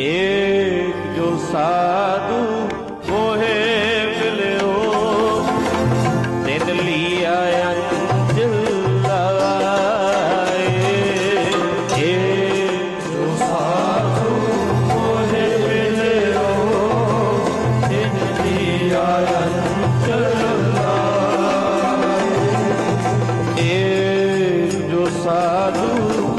एक जो साधु मोहे मिलियो तिन लिया साधु